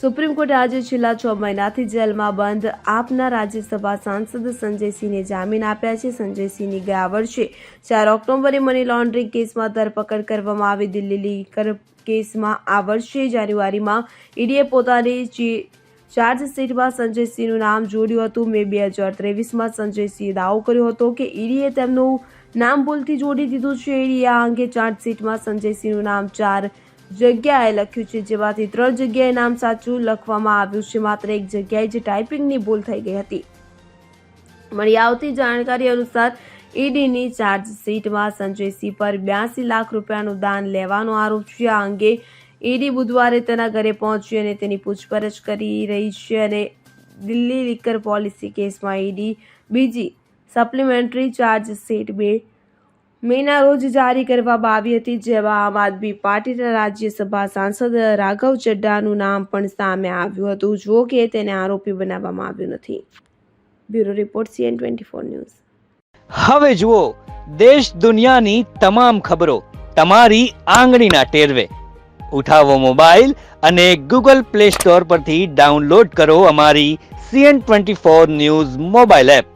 Supreme કોર્ટે આજે છેલ્લા છ મહિનાથી જેલમાં બંધ આપના રાજ્યસભા સાંસદ સંજયસિંહને જામીન આપ્યા છે. સંજયસિંહની ગયા વર્ષે ચાર ઓક્ટોબરે મની લોન્ડરિંગ કેસમાં ધરપકડ કરવામાં આવી. દિલ્હી કેસમાં આ વર્ષે જાન્યુઆરીમાં ઈડીએ પોતાની જે ચાર્જશીટમાં સંજયસિંહનું નામ જોડ્યું હતું. મે બે હજાર ત્રેવીસમાં સંજયસિંહે દાવો કર્યો હતો કે ઈડીએ તેમનું નામ ભૂલથી જોડી દીધું છે. ઈડીએ આ અંગે ચાર્જશીટમાં સંજયસિંહનું નામ ચાર જગ્યાએ લખ્યું છે, જેમાંથી ત્રણ જગ્યાએ નામ સાચું લખવામાં આવ્યું છે, માત્ર એક જગ્યાએ જે ટાઈપિંગની ભૂલ થઈ ગઈ હતી. મળી આવતી જાણકારી અનુસાર ઈડીની ચાર્જશીટમાં સંજયસિંહ પર બ્યાસી લાખ રૂપિયાનું દાન લેવાનો આરોપ છે. આ અંગે ઈડી બુધવારે તેના ઘરે પહોંચી અને તેની પૂછપરછ કરી રહી છે અને દિલ્હી લીકર પોલિસી કેસમાં ઈડી બીજી સપ્લિમેન્ટરી ચાર્જશીટ બે મેના રોજ જારી કરવામાં આવી હતી, જેમાં આમ આદમી પાર્ટીના રાજ્યસભા સાંસદ રાઘવ ચડ્ડાનું નામ પણ સામે આવ્યું હતું. જો કે તેને આરોપી બનાવવામાં આવ્યું નથી. Bureau report CN twenty four news. હવે જુઓ, દેશ દુનિયાની તમામ ખબરો તમારી આંગળીના ટેરવે. ઉઠાવો મોબાઈલ અને ગૂગલ પ્લે સ્ટોર પરથી ડાઉનલોડ કરો અમારી CN twenty four news mobile app.